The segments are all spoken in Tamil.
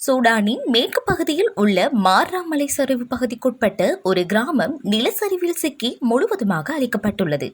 சூடானின் மேற்கு பகுதியில் உள்ள மார்ராமலை சரிவு பகுதிக்குட்பட்ட ஒரு கிராமம் நிலச்சரிவில் சிக்கி முழுவதுமாக அழிக்கப்பட்டுள்ளது.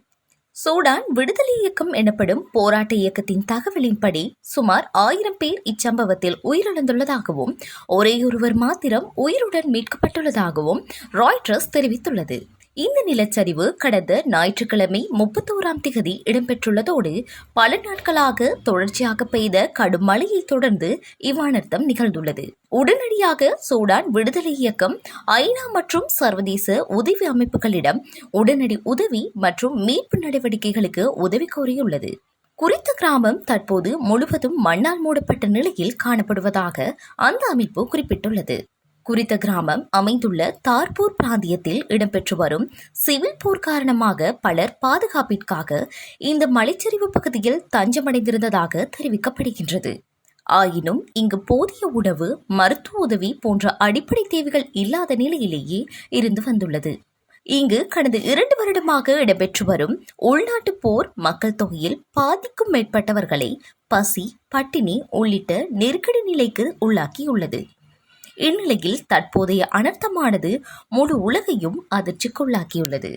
சூடான் விடுதலை இயக்கம் எனப்படும் போராட்ட இயக்கத்தின் தகவலின்படி சுமார் ஆயிரம் பேர் இச்சம்பவத்தில் உயிரிழந்துள்ளதாகவும் ஒரேயொருவர் மாத்திரம் உயிருடன் மீட்கப்பட்டுள்ளதாகவும் ராய்ட்ரஸ் தெரிவித்துள்ளது. இந்த நிலச்சரிவு கடந்த ஞாயிற்றுக்கிழமை முப்பத்தோராம் திகதி இடம்பெற்றுள்ளதோடு பல நாட்களாக தொடர்ச்சியாக பெய்த கடும் மழையை தொடர்ந்து இவ்வானர்த்தம் நிகழ்ந்துள்ளது. உடனடியாக சூடான் விடுதலை இயக்கம் ஐநா மற்றும் சர்வதேச உதவி அமைப்புகளிடம் உடனடி உதவி மற்றும் மீட்பு நடவடிக்கைகளுக்கு உதவி கோரியுள்ளது. குறித்த கிராமம் தற்போது முழுவதும் மண்ணால் மூடப்பட்ட நிலையில் காணப்படுவதாக அந்த அமைப்பு குறிப்பிட்டுள்ளது. குறித்த கிராமம் அமைந்துள்ள தார்பூர் பிராந்தியத்தில் இடம்பெற்று வரும் சிவில் போர் காரணமாக பலர் பாதுகாப்பிற்காக இந்த மலைச்சரிவு பகுதியில் தஞ்சமடைந்திருந்ததாக தெரிவிக்கப்படுகின்றது. ஆயினும் இங்கு போதிய உணவு மருத்துவ உதவி போன்ற அடிப்படை தேவைகள் இல்லாத நிலையிலேயே இருந்து வந்துள்ளது. இங்கு கடந்த இரண்டு வருடமாக இடம்பெற்று வரும் உள்நாட்டு போர் மக்கள் தொகையில் பாதிக்கும் மேற்பட்டவர்களை பசி பட்டினி உள்ளிட்ட நெருக்கடி நிலைக்கு உள்ளாக்கியுள்ளது. இந்நிலையில் தற்போதைய அனர்த்தமானது முழு உலகையும் அதிர்ச்சிக்குள்ளாக்கியுள்ளது.